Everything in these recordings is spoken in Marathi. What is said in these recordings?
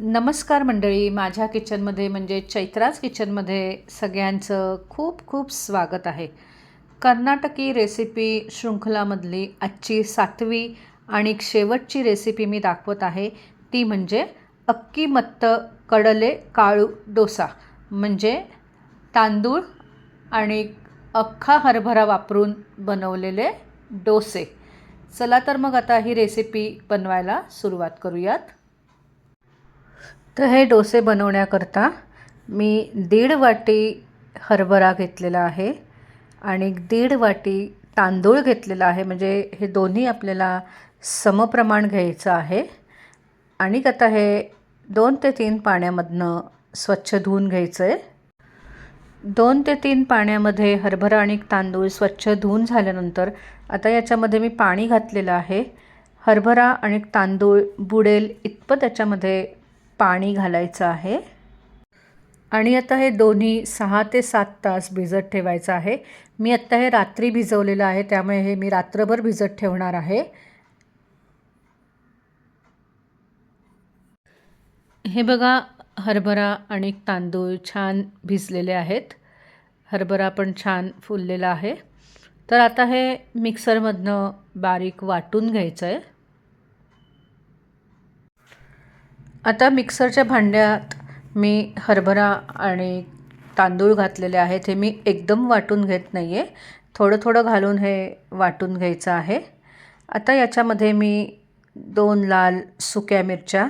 नमस्कार मंडळी. माझ्या किचनमध्ये म्हणजे चैत्राज किचनमध्ये सगळ्यांचं खूप खूप स्वागत आहे. कर्नाटकी रेसिपी शृंखलामधली आजची सातवी आणि शेवटची रेसिपी मी दाखवत आहे. ती म्हणजे अक्की मत्त कडले काळू डोसा. म्हणजे तांदूळ आणि अख्खा हरभरा वापरून बनवलेले डोसे. चला तर मग आता ही रेसिपी बनवायला सुरुवात करूयात. तर हे डोसे बनवण्याकरता मी दीड वाटी हरभरा घेतलेला आहे आणि दीड वाटी तांदूळ घेतलेला आहे. म्हणजे हे दोन्ही आपल्याला समप्रमाण घ्यायचं आहे. आणि आता हे दोन ते तीन पाण्यामधनं स्वच्छ धुवून घ्यायचं आहे दोन ते तीन पाण्यामध्ये हरभरा आणि तांदूळ स्वच्छ धुवून झाल्यानंतर आता याच्यामध्ये मी पाणी घातलेलं आहे. हरभरा आणि तांदूळ बुडेल इतपत त्याच्यामध्ये पाणी घालायचं आहे. आणि आता हे दोन्ही सहा ते सात तास भिजत ठेवायचं आहे. मी आत्ता हे रात्री भिजवलेलं आहे त्यामुळे हे मी रात्रभर भिजत ठेवणार आहे. हे बघा हरभरा आणि तांदूळ छान भिजलेले आहेत. हरभरा पण छान फुललेला आहे. तर आता हे मिक्सरमधनं बारीक वाटून घ्यायचं आहे. आता मिक्सरच्या भांड्यात मी हरभरा आणि तांदूळ घातलेले आहेत. हे मी एकदम वाटून घेत नाही आहे थोडं थोडं घालून हे वाटून घ्यायचं आहे. आता याच्यामध्ये मी दोन लाल सुक्या मिरच्या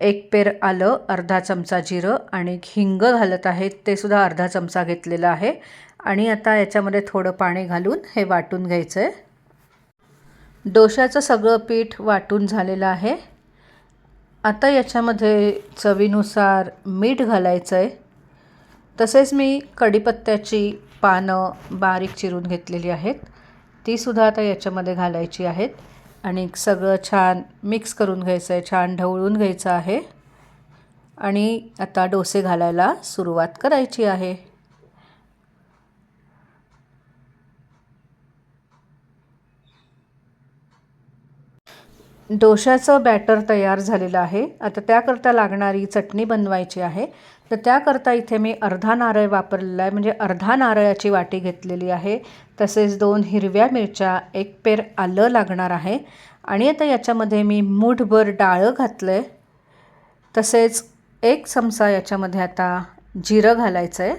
एक पेर आलं अर्धा चमचा जिरं आणि हिंग घालत आहे. ते सुद्धा अर्धा चमचा घेतलेला आहे. आणि आता याच्यामध्ये थोडं पाणी घालून हे वाटून घ्यायचं आहे डोशाचं सगळं पीठ वाटून झालेलं आहे. आता याच्यामध्ये चवीनुसार मीठ घालायचं आहे तसेच मी कढीपत्त्याची पानं बारीक चिरून घेतलेली आहेत. तीसुद्धा आता याच्यामध्ये घालायची आहेत. आणि सगळं छान मिक्स करून घ्यायचं आहे छान ढवळून घ्यायचं आहे. आणि आता डोसे घालायला सुरुवात करायची आहे. डोशाचं बॅटर तयार झालेलं आहे. आता त्याकरता लागणारी चटणी बनवायची आहे. तर त्याकरता इथे मी अर्धा नारळ वापरलेला आहे. म्हणजे अर्धा नारळाची वाटी घेतलेली आहे. तसेच दोन हिरव्या मिरच्या एक पेर आलं लागणार आहे. आणि आता याच्यामध्ये मी मूठभर डाळं घातलं आहे तसेच एक चमचा याच्यामध्ये आता जिरं घालायचं आहे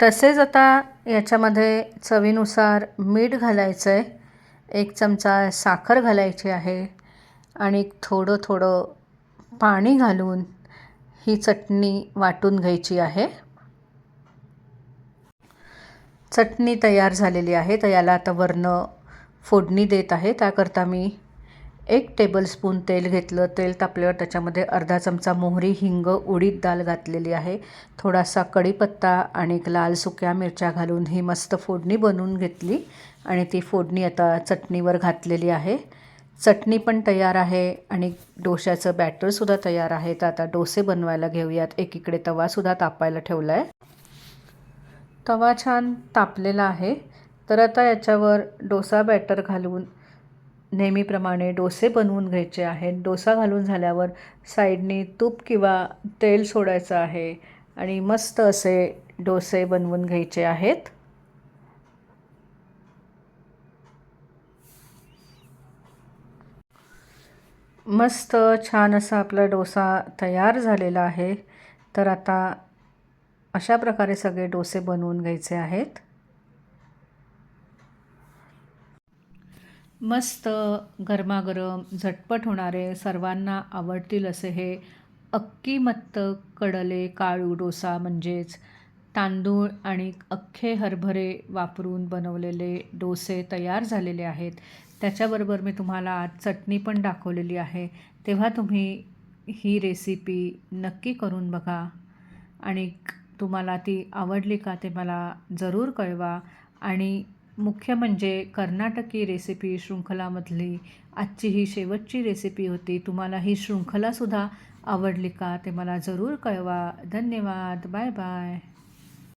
तसेच आता याच्यामध्ये चवीनुसार मीठ घालायचं आहे एक चमचा साखर घालायची आहे आणि थोडं थोडं पाणी घालून ही चटणी वाटून घ्यायची आहे. चटणी तयार झालेली आहे. तर याला आता वरनं फोडणी देत आहे. त्याकरता मी एक टेबलस्पून तेल घेतलं. तेल तापल्यावर त्याच्यामध्ये अर्धा चमचा मोहरी हिंग उडीद दाल घातलेली आहे. थोडासा कढीपत्ता आणि एक लाल सुक्या मिरच्या घालून ही मस्त फोडणी बनवून घेतली. आणि ती फोडणी आता चटणीवर घातलेली आहे. चटणी पण तयार आहे आणि डोश्याचं बॅटरसुद्धा तयार आहे. तर आता डोसे बनवायला घेऊयात. एकीकडे तवासुद्धा तापायला ठेवला आहे तवा छान तापलेला आहे. तर आता याच्यावर डोसा बॅटर घालून नेहमीप्रमाणे डोसे बनवून घ्यायचे आहेत. डोसा घालून झाल्यावर साईडनी तूप किंवा तेल सोडायचं आहे आणि मस्त असे डोसे बनवून घ्यायचे आहेत. मस्त छान असा आपला डोसा तयार झालेला आहे. तर आता अशा प्रकारे सगळे डोसे बनवून घ्यायचे आहेत. मस्त गरमागरम झटपट होणारे सर्वांना आवडतील असे हे अक्की मत्त कडले काळू डोसा म्हणजेच तांदूळ आणि अख्खे हरभरे वापरून बनवलेले डोसे तयार झालेले आहेत. त्याच्याबरोबर मी तुम्हाला आज चटणी पण दाखवलेली आहे. तेव्हा तुम्ही ही रेसिपी नक्की करून बघा. आणि तुम्हाला ती आवडली का ते मला जरूर कळवा. आणि मुख्य म्हणजे कर्नाटकी रेसिपी शृंखलामधली आजची ही शेवटची रेसिपी होती. तुम्हाला ही शृंखलासुद्धा आवडली का ते मला जरूर कळवा. धन्यवाद. Bye bye.